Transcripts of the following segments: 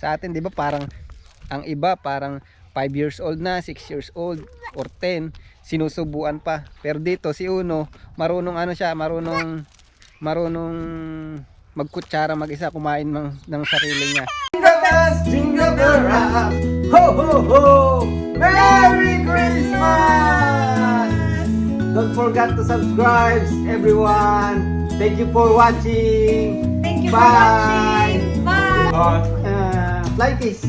Sa atin, di ba parang ang iba parang 5 years old na, 6 years old, or 10, sinusubuan pa. Pero dito si Uno, marunong ano siya, marunong marunong magkutsara mag-isa kumain ng, ng sarili niya. Jingle bells, jingle bell rock. Ho, ho, ho. Merry Christmas! Don't forget to subscribe, everyone. Thank you for watching. Thank you Bye. for watching. Bye. Uh, fly kiss.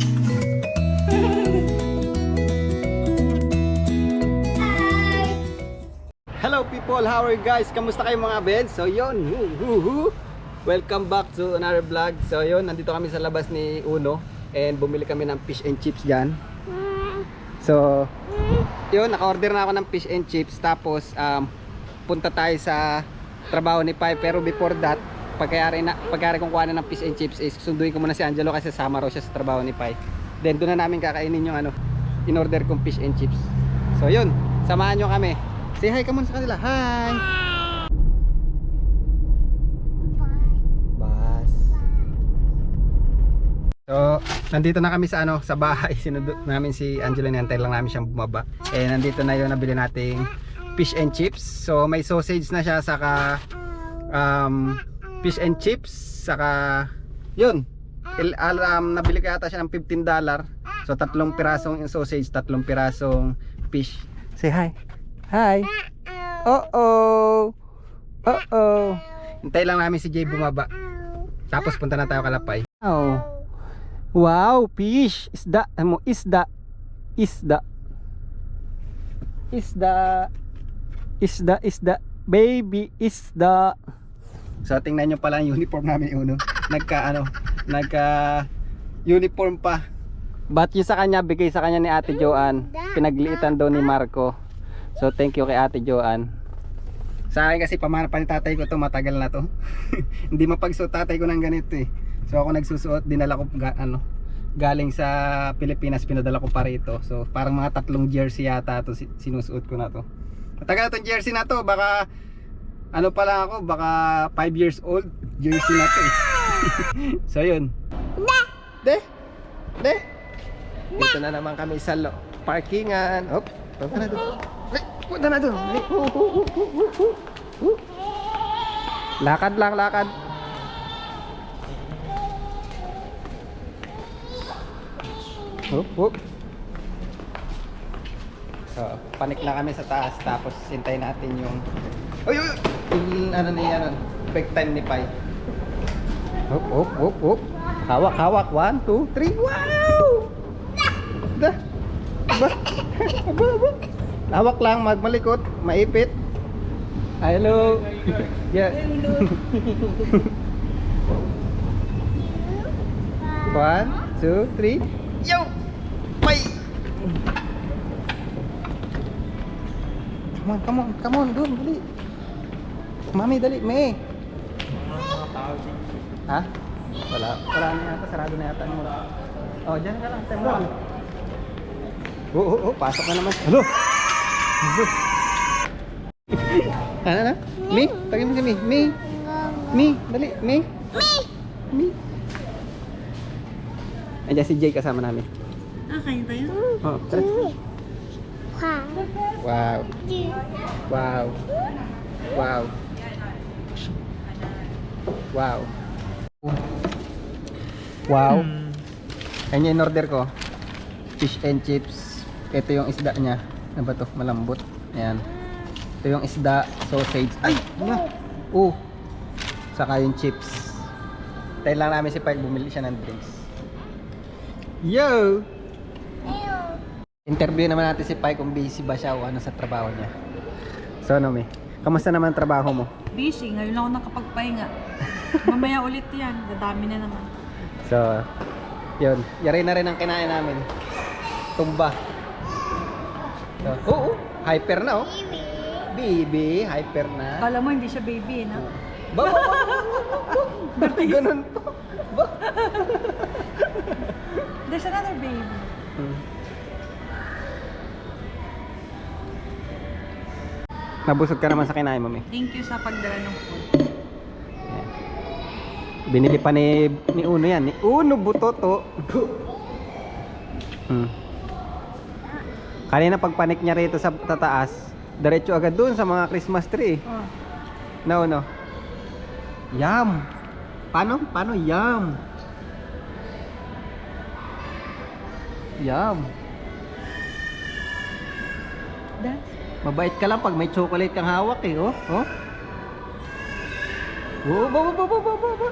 Hello people, how are you guys? Kamusta kayo mga beds? So yun, woo. welcome back to another vlog. So yun, nandito kami sa labas ni Uno and bumili kami ng fish and chips dyan. So, yun, naka-order na ako ng fish and chips tapos um, punta tayo sa trabaho ni Pai pero before that, pagkayari, na, pagkayari kong kuha ng fish and chips is sunduin ko muna si Angelo kasi sama raw siya sa trabaho ni Pai. Then doon na namin kakainin yung ano, in-order kong fish and chips. So yun, samahan nyo kami. Say hi ka muna sa kanila. Hi! Bas. So, nandito na kami sa ano, sa bahay. Sinundot namin si Angelo Nantay lang namin siyang bumaba. Eh, nandito na yung nabili nating fish and chips. So, may sausage na siya saka um, fish and chips saka yun. Il, alam, nabili ko yata siya ng 15 dollar. So, tatlong pirasong sausage, tatlong pirasong fish. Say hi. Hi. Uh-oh. Uh-oh. Hintay lang namin si Jay bumaba. Tapos punta na tayo kalapay. Oh. Wow, fish. Isda. Mo? Isda. Isda. Isda. Isda, isda. Baby, isda. So tingnan nyo pala ang uniform namin uno. Nagka ano, nagka uniform pa. But yung sa kanya, bigay sa kanya ni Ate Joanne. Pinagliitan daw ni Marco. So thank you kay Ate Joanne. Sa akin kasi pamana pa ni tatay ko to matagal na to. Hindi mapagsuot tatay ko ng ganito eh. So ako nagsusuot, dinala ko ga, ano, galing sa Pilipinas, pinadala ko pa rito. So parang mga tatlong jersey yata to si- sinusuot ko na to. Matagal tong jersey na to, baka ano pa lang ako, baka 5 years old jersey na to eh. so yun. De. De. Dito na naman kami sa lo parkingan. Hop, punta na doon. Punta na doon. Lakad lang, lakad. Hop, hop. So, panik na kami sa taas tapos hintayin natin yung Uy, uy, uy! Yung ano ni ano, break time ni Pai. Hop, hop, hop, hop. Hawak, hawak. One, two, three. Wow! Da. Ba? Aba, aba. Hawak lang, magmalikot, maipit. Hello. Yeah. One, two, three. Yo! Pai! Come on, come on, come on, doon, dali. Mami, dali, May. Ha? Wala. Wala na yata. Sarado na yata. Mo. Oh, dyan ka lang. Time lang. Oo, oo, oo. Pasok na naman. Hello? Hello? ano na? Mi? Tagin mo si Mi. Mi? Mi? Dali. Mi? Mi? Mi? Andiyan si Jay kasama namin. Ah, kain tayo? Oh, tara. Wow. Wow. Wow. Wow. Wow. Ayan yung in-order ko. Fish and chips. Ito yung isda niya. Ano ba to? Malambot. Ayan. Ito yung isda, sausage. Ay! Ano? Oh. Saka yung chips. Tayo lang namin si Pag bumili siya ng drinks. Yo! Interview naman natin si Pai kung busy ba siya o ano sa trabaho niya. So ano? Kamusta naman ang trabaho mo? Busy, ngayon lang ako nakapagpahinga. Mamaya ulit yan, dadami na naman. So, yun. Yari na rin ang kinain namin. Tumba. So, oo, hyper na oh. Baby, hyper na. Kala mo hindi siya baby, no? Ba, ba, ba, ba, ba, ba. Ganun pa. Ba? There's another baby. Hmm. Nabusog ka naman sa kinain mo, mi. Thank you sa pagdala ng food. Ayan. Binili pa ni, ni Uno yan. Ni Uno Butoto. Hmm. Kanina pagpanik niya rito sa tataas, diretso agad dun sa mga Christmas tree. Oh. No, no. Yum. Paano? Paano yum? Yum. Dance. Mabait ka lang pag may chocolate kang hawak eh, oh. Oh. Oh, ba ba ba ba ba ba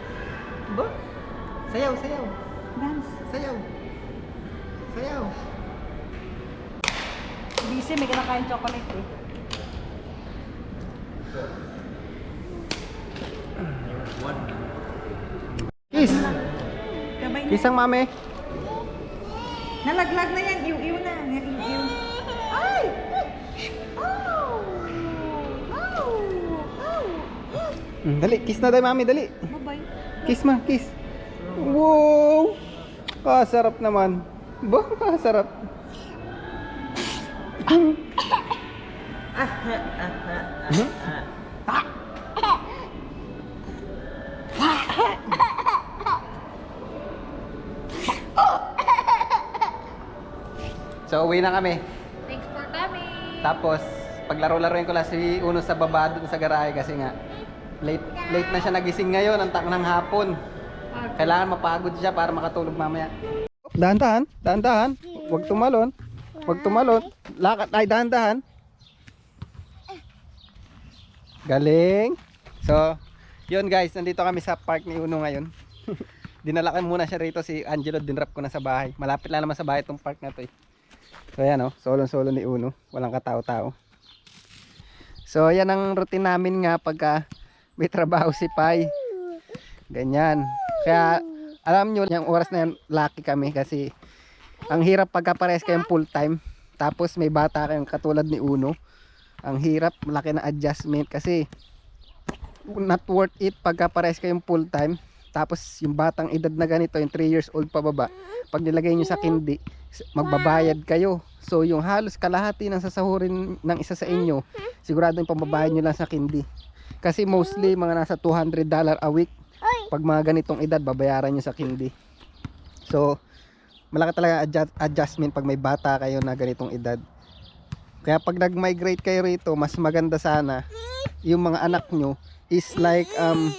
ba. Sayaw, sayaw. Dance. Sayaw. Sayaw. Busy, may kinakain chocolate eh. Kiss. Kabay na. Kiss ang mami. Nalaglag na yan. Iw-iw na. Iw-iw. Ay! Mm, dali, kiss na dali mami, dali. Bye-bye. Kiss ma, kiss. Wow! Kasarap naman. Ba, kasarap. So, uwi na kami. Thanks for coming. Tapos, paglaro-laruin ko lang si Uno sa baba dun sa garahe kasi nga late late na siya nagising ngayon ang ng hapon. Kailangan mapagod siya para makatulog mamaya. Dahan-dahan, dahan-dahan. Huwag tumalon. Huwag tumalon. Lakad ay dahan-dahan. Galing. So, yun guys, nandito kami sa park ni Uno ngayon. Dinala ko muna siya rito si Angelo, dinrap ko na sa bahay. Malapit lang naman sa bahay itong park na to eh. So ayan oh, solo-solo ni Uno, walang katao-tao. So ayan ang routine namin nga pagka may trabaho si Pai. Ganyan. Kaya alam nyo, yung oras na yan, lucky kami kasi ang hirap pagka pares kayong full time. Tapos may bata kayong katulad ni Uno. Ang hirap, malaki na adjustment kasi not worth it pagka pares kayong full time. Tapos yung batang edad na ganito, yung 3 years old pababa, pag nilagay nyo sa kindi, magbabayad kayo. So yung halos kalahati ng sasahurin ng isa sa inyo, sigurado yung pambabayad nyo lang sa kindi. Kasi mostly mga nasa 200 dollar a week. Pag mga ganitong edad, babayaran nyo sa kindi. So, malaki talaga adjust, adjustment pag may bata kayo na ganitong edad. Kaya pag nag-migrate kayo rito, mas maganda sana yung mga anak nyo is like um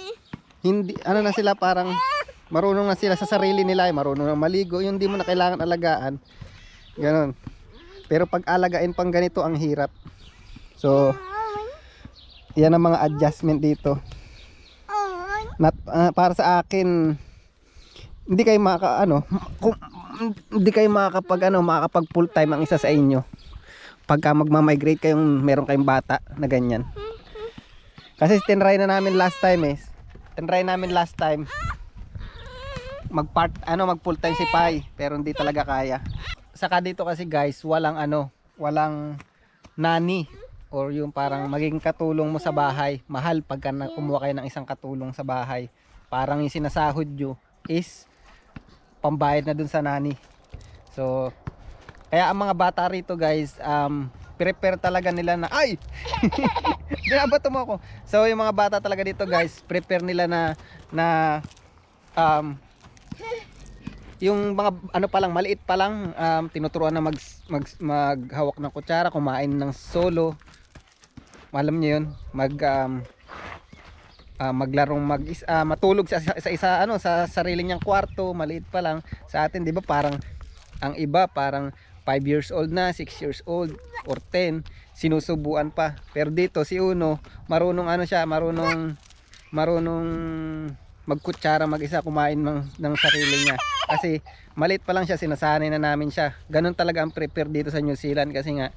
hindi ano na sila parang marunong na sila sa sarili nila, eh, marunong na maligo, yung di mo na kailangan alagaan. Ganon. Pero pag alagain pang ganito ang hirap. So, yan ang mga adjustment dito. Not, ah, para sa akin, hindi kayo maka ano, kung, hindi kayo makakapag ano, makakapag full time ang isa sa inyo. Pagka magma-migrate kayong meron kayong bata na ganyan. Kasi tinry na namin last time eh. Tinry namin last time. Mag part ano mag full time si Pai pero hindi talaga kaya. Saka dito kasi guys, walang ano, walang nani or yung parang magiging katulong mo sa bahay. Mahal pagka kumuha kayo ng isang katulong sa bahay. Parang yung sinasahod nyo is pambayad na dun sa nani. So, kaya ang mga bata rito guys, um, prepare talaga nila na, ay! Binabato mo ako. So, yung mga bata talaga dito guys, prepare nila na, na, um, yung mga ano pa lang maliit pa lang um, tinuturuan na mag, mag maghawak ng kutsara kumain ng solo alam niyo yun mag um, ah, maglarong mag ah, matulog sa, sa, sa isa ano sa sarili niyang kwarto maliit pa lang. Sa atin 'di ba parang ang iba parang 5 years old na 6 years old or 10 sinusubuan pa. Pero dito si Uno marunong ano siya marunong marunong magkutsara mag-isa kumain ng, ng sarili niya. Kasi maliit pa lang siya sinasanay na namin siya. Ganun talaga ang prepare dito sa New Zealand kasi nga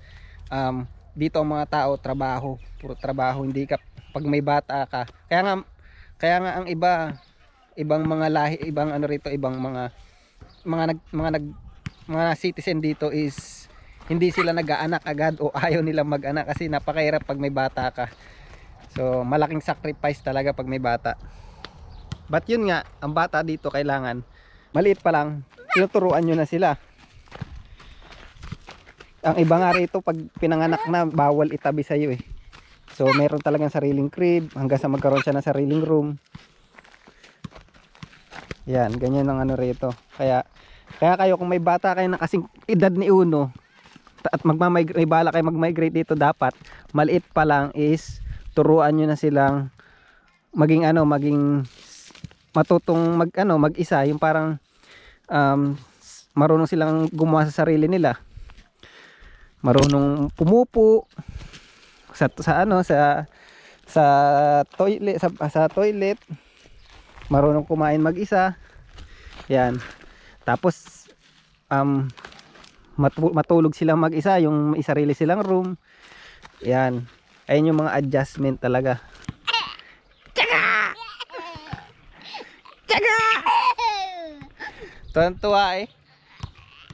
um, dito ang mga tao trabaho. Puro trabaho hindi ka pag may bata ka. Kaya nga kaya nga ang iba ibang mga lahi ibang ano rito ibang mga mga nag mga nag mga citizen dito is hindi sila nag-aanak agad o ayaw nila mag-anak kasi napakahirap pag may bata ka. So malaking sacrifice talaga pag may bata. But yun nga ang bata dito kailangan maliit pa lang tinuturuan nyo na sila ang iba nga rito pag pinanganak na bawal itabi sa iyo eh so meron talagang sariling crib hanggang sa magkaroon siya ng sariling room Yan, ganyan ang ano rito. Kaya kaya kayo kung may bata kayo na kasing edad ni Uno at magmamigrate bala kayo mag-migrate dito dapat maliit pa lang is turuan nyo na silang maging ano, maging matutong mag ano, mag-isa, yung parang um, marunong silang gumawa sa sarili nila. Marunong pumupo sa sa ano sa sa toilet sa, sa toilet. Marunong kumain mag-isa. Yan. Tapos um matu- matulog silang mag-isa yung may sarili silang room. Yan. Ayun yung mga adjustment talaga. Tuwan-tuwa eh.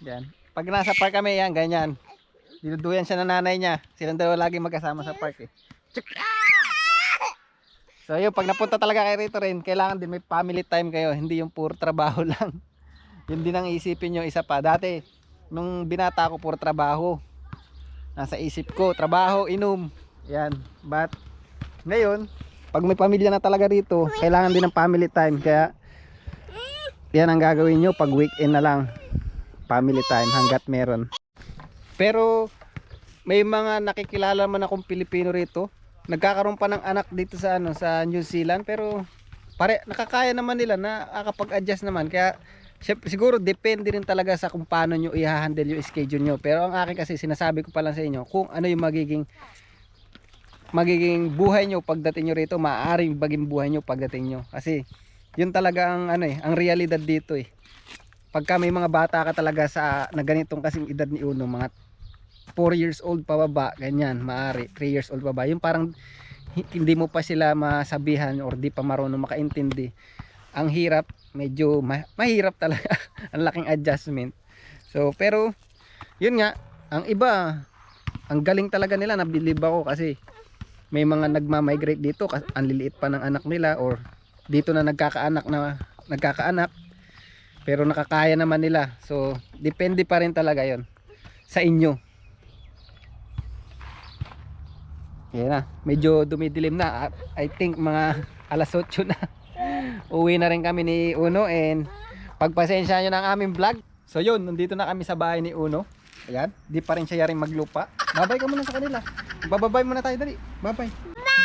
Yan. Pag nasa park kami, yan, ganyan. Dinuduyan siya ng nanay niya. Silang dalawa lagi magkasama sa park eh. So yun, pag napunta talaga kayo rito rin, kailangan din may family time kayo. Hindi yung puro trabaho lang. yun din ang isipin nyo isa pa. Dati, nung binata ko, puro trabaho. Nasa isip ko, trabaho, inom. Yan. But, ngayon, pag may pamilya na talaga rito, kailangan din ng family time. Kaya, yan ang gagawin nyo pag weekend na lang. Family time hanggat meron. Pero, may mga nakikilala man akong Pilipino rito. Nagkakaroon pa ng anak dito sa ano sa New Zealand pero pare nakakaya naman nila na nakakapag-adjust naman. Kaya siguro depende rin talaga sa kung paano nyo i-handle yung schedule nyo. Pero ang akin kasi sinasabi ko pa lang sa inyo kung ano yung magiging magiging buhay nyo pagdating nyo rito maaaring maging buhay nyo pagdating nyo. Kasi yun talaga ang ano eh ang realidad dito eh. Pagka may mga bata ka talaga sa na ganitong kasing edad ni Uno mga 4 years old pababa ganyan maari 3 years old pababa. Yung parang hi- hindi mo pa sila masabihan or di pa marunong makaintindi. Ang hirap medyo ma- mahirap talaga. Ang laking adjustment. So pero yun nga ang iba ang galing talaga nila nabilib ako kasi may mga nagma-migrate dito ang liliit pa ng anak nila or dito na nagkakaanak na nagkakaanak pero nakakaya naman nila. So depende pa rin talaga yon sa inyo yan na. Medyo dumidilim na. I think mga alas 8 na. Uwi na rin kami ni Uno and pagpasensya nyo ng aming vlog. So yun nandito na kami sa bahay ni Uno. Ayan di pa rin siya yaring maglupa. Babay ka muna sa kanila. Bababay muna tayo dali. Babay.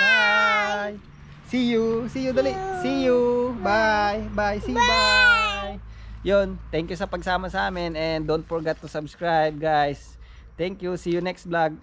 Bye. See you. See you dali. See you. Bye. Bye. See you. Bye. Yun thank you sa pagsama sa amin and don't forget to subscribe guys. Thank you. See you next vlog